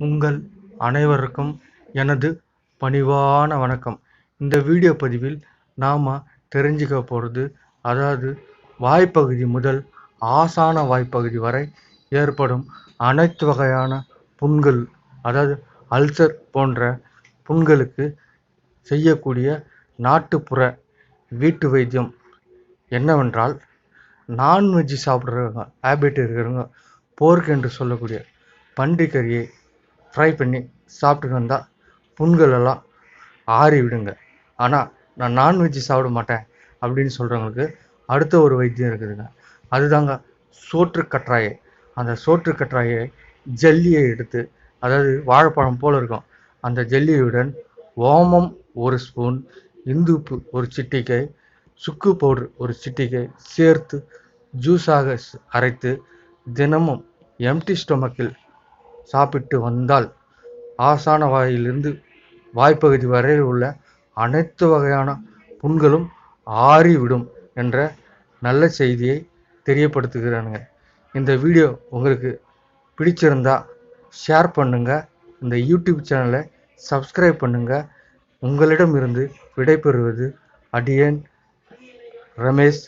உங்கள் அனைவருக்கும் எனது பணிவான வணக்கம். இந்த வீடியோ பதிவில் நாம் தெரிஞ்சுக்க போகிறது அதாவது வாய்ப்பகுதி முதல் ஆசான வாய்ப்பகுதி வரை ஏற்படும் அனைத்து வகையான புண்கள் அதாவது அல்சர் போன்ற புண்களுக்கு செய்யக்கூடிய நாட்டுப்புற வீட்டு வைத்தியம் என்னவென்றால் நான்வெஜ் சாப்பிட்றவங்க ஹேபிட் இருக்கிறவங்க போர்க் என்று சொல்லக்கூடிய பன்றிக்கறியை ஃப்ரை பண்ணி சாப்பிட்டுட்டு வந்தால் புண்கள் எல்லாம் ஆறி விடுங்க. ஆனால் நான் நான்வெஜ் சாப்பிட மாட்டேன் அப்படின்னு சொல்கிறவங்களுக்கு அடுத்த ஒரு வைத்தியம் இருக்குதுங்க. அதுதாங்க சோற்று கற்றாயை. அந்த சோற்று கற்றாயை ஜல்லியை எடுத்து அதாவது வாழைப்பழம் போல் இருக்கும் அந்த ஜல்லியுடன் ஓமம் ஒரு ஸ்பூன் இந்துப்பு ஒரு சிட்டிக்கை சுக்கு பவுடர் ஒரு சிட்டிக்கை சேர்த்து ஜூஸாக அரைத்து தினமும் எம்டி ஸ்டொமக்கில் சாப்பிட்டு வந்தால் ஆசான வாயிலிருந்து வாய்ப்பகுதி வரையில் உள்ள அனைத்து வகையான புண்களும் ஆறிவிடும் என்ற நல்ல செய்தியை தெரியப்படுத்துகிறானுங்க. இந்த வீடியோ உங்களுக்கு பிடிச்சிருந்தா ஷேர் பண்ணுங்கள் இந்த யூடியூப் சேனலை சப்ஸ்கிரைப் உங்களிடம் உங்களிடமிருந்து விடைபெறுவது அடியன் ரமேஷ்